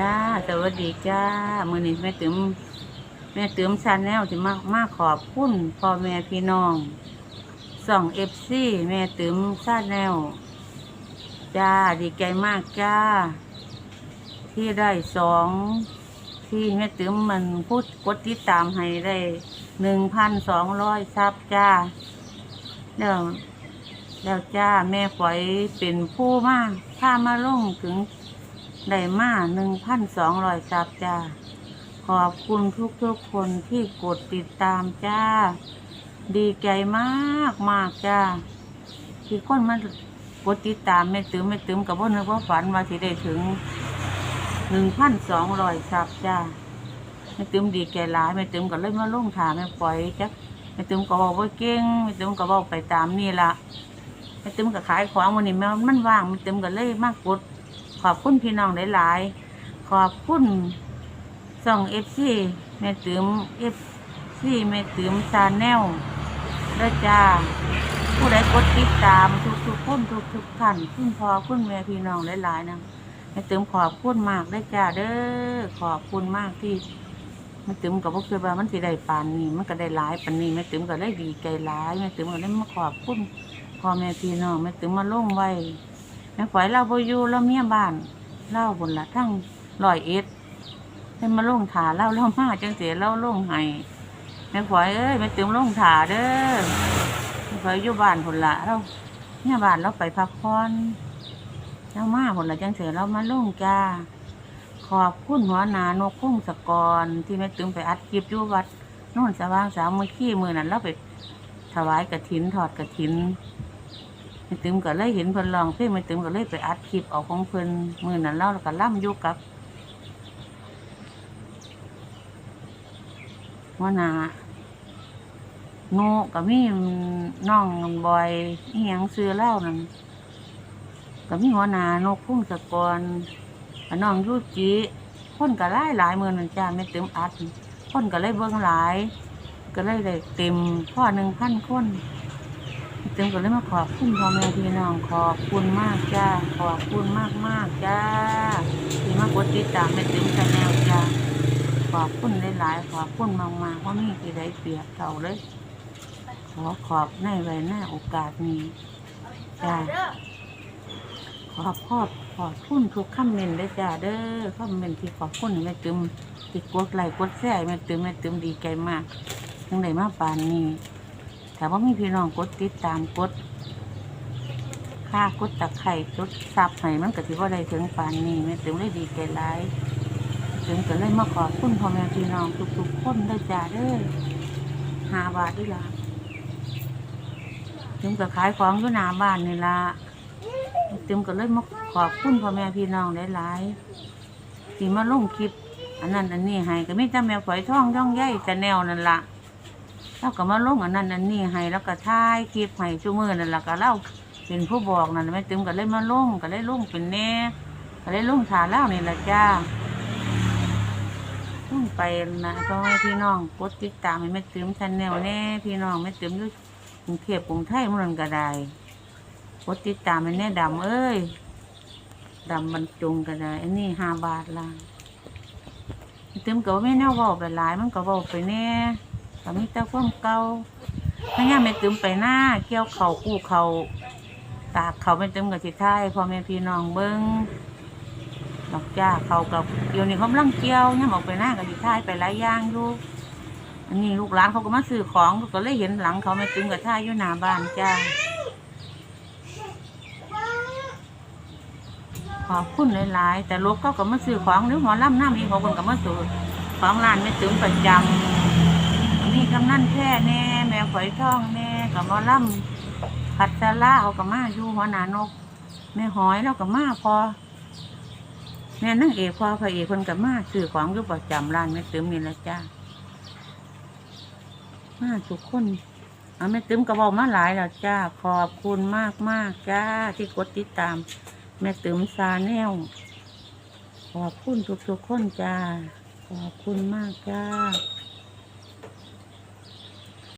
จ้า สวัสดีจ้า มือนี้แม่ติ๋มแม่ติ๋มชาแนลที่มากมากขอบคุณพ่อแม่พี่น้องส่องเอฟซีแม่ติ๋มชาแนลจ้า ดีใจมากจ้า ที่ได้สองที่แม่ติ๋มมันพูดกดติดตามให้ได้หนึ่งพันสองร้อยซับจ้าแล้วแล้วจ้าแม่ฝอยเป็นผู้มากถ้ามาลงถึง ได้มาหนึ่งพันสองร้อยซับจ้า ขอบคุณทุกทุกคนที่กดติดตามจ้า ดีใจมากมากจ้า ที่คนมากดติดตามแม่ตื้มแม่ตื้มกับพ่อนึกว่าฝันว่าสิได้ถึงหนึ่งพันสองร้อยซับจ้าแม่ตื้มดีใจหลายแม่ตื้มก็เลยมาลงถามแม่ฝอยจ้ะแม่ตื้มก็บอกว่าเก่งแม่ตื้มก็บอกไปตามนี่ละแม่ตึมก็ขายของวันนี้แม่มันว่างแม่ตึมก็เลยมากกด ขอบคุณพี่น้องหลายๆ ขอบคุณส่องเอฟซีแม่ตึมเอฟซีแม่ตึมซาแนลแล้จ้าผู้ใดกดติดตามทุกๆคนทุกๆท่านคุณพ่อคุณแม่พี่น้องหลายๆนะแม่ตึมขอบคุณมากได้จ้าเด้อขอบคุณมากที่แม่ตึมกับพวกคือว่ามันสิได้ปานนี้มันก็ได้หลายปานนี้แม่ตึมก็ได้ดีใจหลายแม่ตึมก็ได้มาขอบคุณพ่อแม่พี่น้องแม่ตึงมาล่งไว้ แม่ฝอยเราบอยู่เราเมียบ้านเล่าบนละทั้งลอยเอ็ดให้มาลงถาเล่าเล่ามาจังเสียเล่าลงให้แม่ฝอยเอ้ยแม่ตึงลงถาเด้อแม่ฝอยอยู่บ้านผลละเราเมียบ้านเราไปพักผ่อนเรามาผลละจังเสียเรามาลงจ้าขอบคุณหัวหนานกพุ่งสกรที่แม่ตึงไปอัดคลิปอยู่วัดโน่นสว่างสามมือขี้มือนั่นเราไปถวายกระถินถอดกระถิน แม่ตึมก็เลยเห็นเพิ่นลองเพลงแม่ตึมก็เลยไปอัดคลิปเออกของเพิ่นมือนั้นเล่าแล้วก็ล่ำยู่กับหัว่านาโนก็มีน้องบอยอียงซื้อเล้านั่นก็มีหัวหนานกพุ่งสะกรกับน้องยูจิคนก็หลายหลายมือนั่นจ้าแม่เตึมอัดคนก็เลยเบิ่งหลาย ก็เลยได้เต็มพ่อหนึ่งพันคน เต็มก็เลยมาขอบคุณพ่อแม่พี่น้องขอบคุณมากจ้าขอบคุณมากมากจ้าที่มากดติดตามในเต็มชาแนลจ้าขอบคุณหลายๆขอบคุณมากๆเพราะนี่ที่ได้เปรียบเท่าเลย ขอขอบในไว้หน้าโอกาสนี้จ้าขอบขอบขอบคุณทุกคำเมนต์เลยจ้าเด้อคำเมนต์ที่ขอบคุณแม่ตึมที่กดไลค์กดแชร์แม่ตึมแม่ตึมดีใจมากทั้งใดมาปานนี้ แต่ว่ามีพี่น้องกดติดตามกดค่ากดตะไคร่กดซับให้มันก็ถือว่าได้ถึงปานนี้แม่ตึมได้ดีใจหลายถึงก็เลยมาขอบคุณพ่อแม่พี่น้องทุกๆคนได้จ้าเด้อหาบาทด้วยล่ะถึงก็ขายของอยู่หน้าบ้านนี่ล่ะเต็มก็เลยมาขอบคุณพ่อแม่พี่น้องหลายๆที่มาลงคลิปอันนั้นอันนี้ให้ก็มีแต่แมวฝอยท่องย่องใหญ่แต่แนวนั่นละ แล้วก็มาลงอันนั้นอันนี้ให้แล้วก็ถ่ายคลิปให้ชั่วมือนั่นแหละก็เล่าเป็นผู้บอกนั่นแม่ต็มก็เลยมาลงก็เลยลงเป็นแน่ก็เลยลงถ่าเล่านี่แหละจ้าลงไปนะพ่อแม่พี่น้องกดติดตามให้แม่ต็มชันแนวแน่พี่น้องแม่ต็มอยู่กรุงเทพกรุงไทยมันก็ได้กดติดตามมันแน่ดำเอ้ยดำบรรจงกันเลยอันนี้ห้าบาทละติมก็ไม่แน่ว่าไปหลายมันก็เว่าไปแน่ ก็มีแต่ความเก่าไม่ย่าไม่ติมไปหน้าเกี่ยวเขากู้เขาตากเขาไม่ติมกับสิท้ายพ่อแม่พี่น้องเบิ้งดอกจ้าเขากับเดี๋ยวนี้เขาลังเกี่ยวเนี่ยออกไปหน้ากับสิท้ายไปหลายอย่างอยู่อันนี้ลูกหลานเขาก็มาซื้อของก็เลยเห็นหลังเขาไม่ติมกับท้ายอยู่หน้าบ้านจ้าขอบคุณหลายๆ แต่ลูกเขาก็มาซื้อของหรือหมอลำน้ำอีกเขาคนก็มาซื้อของร้านไม่ถึงประจำ นี่กำนันแค่แน่ แม่ฝอยทองแน่กับมอลำผัดซาลาเขาก็มาอยู่หัวหนานก แม่หอยเราก็มาพอแม่นั่งเอกพอพระเอกคนก็มาซื้อของอยู่ประจำร้านแม่ตึมนี่ละจ้ามาทุกคนเอาแม่ตึมก็บอกมาหลายแล้วจ้าขอบคุณมากมากจ้าที่กดติดตาม แม่ติมซาแนวขอบคุณทุกๆคนจ้าขอบคุณมากจ้า